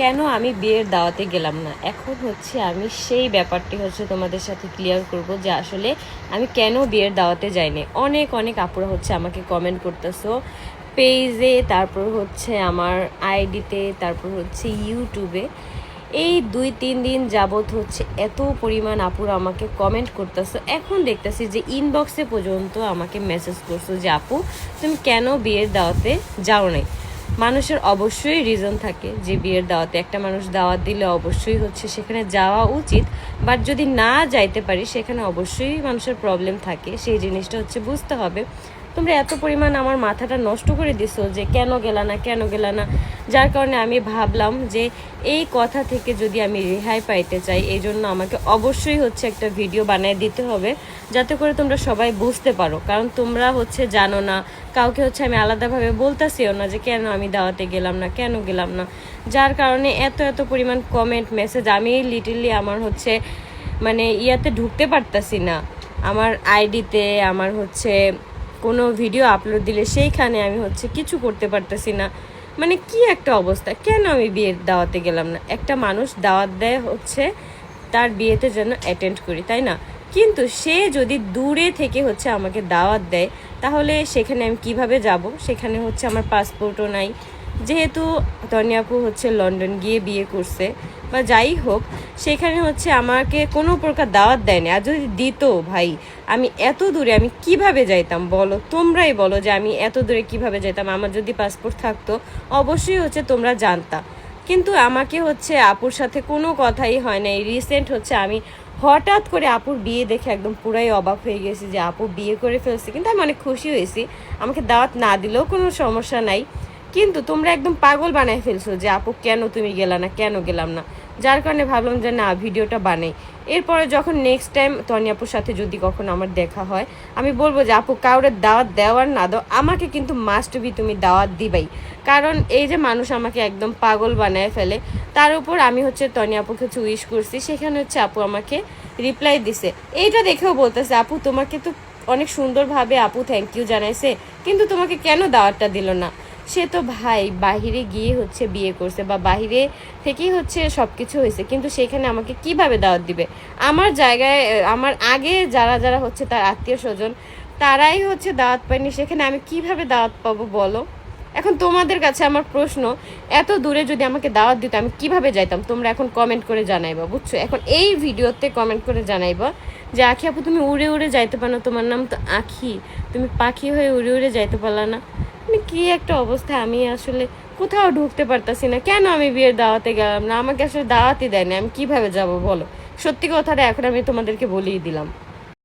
কেন আমি বিয়ের দাওয়াতে গেলাম না? এখন হচ্ছে আমি সেই ব্যাপারটি হচ্ছে তোমাদের সাথে ক্লিয়ার করব যে আসলে আমি কেন বিয়ের দাওয়াতে যাইনি। অনেক অনেক আপুরা হচ্ছে আমাকে কমেন্ট করতেছো। পেজে তারপর হচ্ছে আমার আইডিতে তারপর হচ্ছে ইউটিউবে এই দুই, তিন দিন যাবৎ হচ্ছে এত পরিমাণ আপুরা আমাকে কমেন্ট করতেছো। এখন দেখতেছি যে ইনবক্সে পর্যন্ত আমাকে মেসেজ করছ যে, আপু, তুমি কেন বিয়ের দাওয়াতে যাও নাই মানুষের অবশ্যই রিজন থাকে যে বিয়ের দাওয়াতে। একটা মানুষ দাওয়াত দিলে অবশ্যই হচ্ছে সেখানে যাওয়া উচিত বাট যদি না যাইতে পারি, সেখানে অবশ্যই মানুষের প্রবলেম থাকে। সেই জিনিসটা হচ্ছে বুঝতে হবে। তোমরা এত পরিমাণ আমার মাথাটা নষ্ট করে দিছো যে কেন গেলা না, কেন গেলা না? যার কারণে আমি ভাবলাম যে এই কথা থেকে যদি আমি রেহাই পাইতে চাই, এই জন্য আমাকে অবশ্যই হচ্ছে একটা ভিডিও বানিয়ে দিতে হবে, যাতে করে তোমরা সবাই বুঝতে পারো। কারণ তোমরা হচ্ছে জানো না, কাউকে হচ্ছে আমি আলাদাভাবে বলতেছিও না যে কেন আমি দাওয়াতে গেলাম না, কেন গেলাম না। যার কারণে এত এত পরিমাণ কমেন্ট মেসেজ আমি লিটিলি আমার হচ্ছে মানে ইয়াতে ঢুকতে পারতাছি না। আমার আইডিতে আমার হচ্ছে কোনো ভিডিও আপলোড দিলে সেইখানে আমি হচ্ছে কিছু করতে পারতেছি না। মানে কি একটা অবস্থা? কেন আমি বিয়ের দাওয়াতে গেলাম না? একটা মানুষ দাওয়াত দেয় হচ্ছে তার বিয়েতে যেন অ্যাটেন্ড করি, তাই না? কিন্তু সে যদি দূরে থেকে হচ্ছে আমাকে দাওয়াত দেয়, তাহলে সেখানে আমি কীভাবে যাব? সেখানে হচ্ছে আমার পাসপোর্টও নাই। যেহেতু তনিয়াপু হচ্ছে লন্ডন গিয়ে বিয়ে করছে বা যাই হোক, সেখানে হচ্ছে আমাকে কোনো প্রকার দাওয়াত দেয়নি। আর যদি দিত ভাই, আমি এত দূরে আমি কীভাবে যাইতাম বলো? তোমরাই বলো যে আমি এত দূরে কীভাবে যাইতাম। আমার যদি পাসপোর্ট থাকতো, অবশ্যই হচ্ছে তোমরা জানতাম কিন্তু আমাকে হচ্ছে আপুর সাথে কোনো কথাই হয় না এই রিসেন্ট হচ্ছে আমি হঠাৎ করে আপুর বিয়ে দেখে একদম পুরাই অবাক হয়ে গেছি যে আপু বিয়ে করে ফেলছে। কিন্তু আমি অনেক খুশি হয়েছি। আমাকে দাওয়াত না দিলেও কোনো সমস্যা নাই। কিন্তু তোমরা একদম পাগল বানায় ফেলছো যে আপু, কেন তুমি গেলা না, কেন গেলাম না? যার কারণে ভাবলাম যে না, ভিডিওটা বানাই। এরপরে যখন নেক্সট টাইম তনি আপুর সাথে যদি কখনো আমার দেখা হয়, আমি বলব যে, আপু, কাউরে দাওয়াত দেওয়ার না দাও, আমাকে কিন্তু মাস্ট বি তুমি দাওয়াত দিবাই। কারণ এই যে মানুষ আমাকে একদম পাগল বানায় ফেলে, তার উপর আমি হচ্ছে তনি আপুকে কিছু উইশ করছি, সেখানে হচ্ছে আপু আমাকে রিপ্লাই দিছে। এইটা দেখেও বলতেছে, আপু, তোমাকে তো অনেক সুন্দরভাবে আপু থ্যাংক ইউ জানাইছে, কিন্তু তোমাকে কেন দাওয়াতটা দিল না? সে তো ভাই, বাহিরে গিয়ে হচ্ছে বিয়ে করছে বা বাহিরে থেকেই হচ্ছে সব কিছু হয়েছে। কিন্তু সেখানে আমাকে কীভাবে দাওয়াত দিবে? আমার জায়গায়, আমার আগে যারা যারা হচ্ছে তার আত্মীয় স্বজন, তারাই হচ্ছে দাওয়াত পায়নি। সেখানে আমি কীভাবে দাওয়াত পাবো বলো? এখন তোমাদের কাছে আমার প্রশ্ন, এত দূরে যদি আমাকে দাওয়াত দিত আমি কীভাবে যাইতাম? তোমরা এখন কমেন্ট করে জানাইবা, বুঝছ? এখন এই ভিডিওতে কমেন্ট করে জানাইবা যে, আখি আপু, তুমি উড়ে উড়ে যাইতে পারো তোমার নাম তো আখি। তুমি পাখি হয়ে উড়ে উড়ে যাইতে পারলা না। মানে কি একটা অবস্থা? আমি আসলে কোথাও ঢুকতে পারতাছি না। কেন আমি বিয়ের দাওয়াতে গেলাম না? আমাকে আসলে দাওয়াতই দেয়নি। আমি কীভাবে যাব বলো? সত্যি কথাটা এখন আমি তোমাদেরকে বলেই দিলাম।